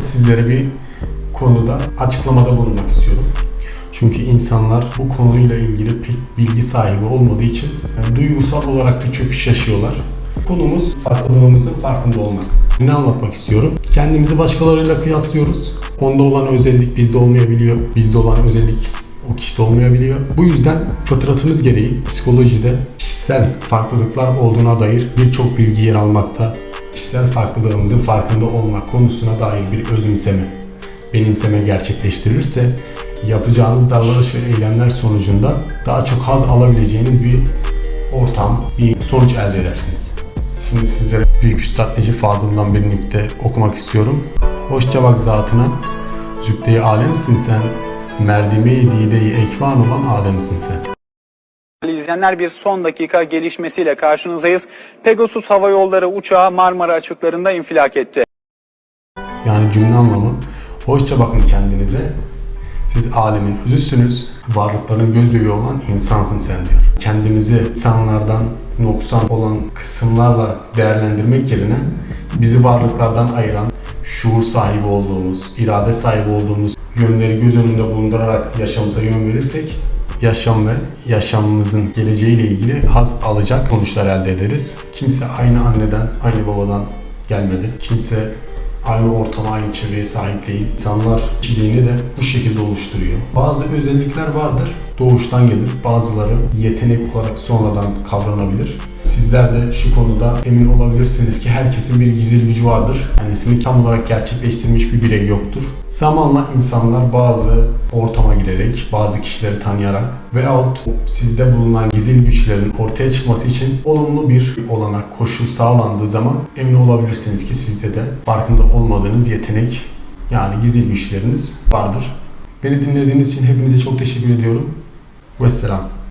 Sizlere bir konuda açıklamada bulunmak istiyorum. Çünkü insanlar bu konuyla ilgili pek bilgi sahibi olmadığı için yani duygusal olarak bir çöküş yaşıyorlar. Konumuz farklılığımızın farkında olmak. Ne anlatmak istiyorum? Kendimizi başkalarıyla kıyaslıyoruz. Onda olan özellik bizde olmayabiliyor. Bizde olan özellik o kişide olmayabiliyor. Bu yüzden fıtratımız gereği psikolojide kişisel farklılıklar olduğuna dair birçok bilgi yer almakta. Kişisel farklılığımızın farkında olmak konusuna dair bir özümseme, benimseme gerçekleştirirse yapacağınız davranış ve eylemler sonucunda daha çok haz alabileceğiniz bir ortam, bir sonuç elde edersiniz. Şimdi sizlere Büyük Üstad Necip Fazıl'dan bir nükte okumak istiyorum. Hoşça bak zatına, zübde-i alemsin sen, merdime-i dide-i ekvan olan Adem'sin sen. İzleyenler bir son dakika gelişmesiyle karşınızdayız. Pegasus Hava Yolları uçağı Marmara açıklarında infilak etti. Yani cümle anlamı, hoşça bakın kendinize, siz alemin özüsünüz, varlıkların göz bebeği olan insansın sen diyor. Kendimizi insanlardan noksan olan kısımlarla değerlendirmek yerine bizi varlıklardan ayıran, şuur sahibi olduğumuz, irade sahibi olduğumuz yönleri göz önünde bulundurarak yaşamımıza yön verirsek yaşam ve yaşamımızın geleceğiyle ilgili haz alacak sonuçlar elde ederiz. Kimse aynı anneden, aynı babadan gelmedi. Kimse aynı ortama, aynı çevreye sahip değil. İnsanlar kişiliğini de bu şekilde oluşturuyor. Bazı özellikler vardır, doğuştan gelir. Bazıları yetenek olarak sonradan kavranabilir. Sizler de şu konuda emin olabilirsiniz ki herkesin bir gizli gücü vardır. Kendisini tam olarak gerçekleştirmiş bir birey yoktur. Zamanla insanlar bazı ortama girerek, bazı kişileri tanıyarak veyahut sizde bulunan gizli güçlerin ortaya çıkması için olumlu bir olanak, koşul sağlandığı zaman emin olabilirsiniz ki sizde de farkında olmadığınız yetenek yani gizli güçleriniz vardır. Beni dinlediğiniz için hepinize çok teşekkür ediyorum. Vesselam.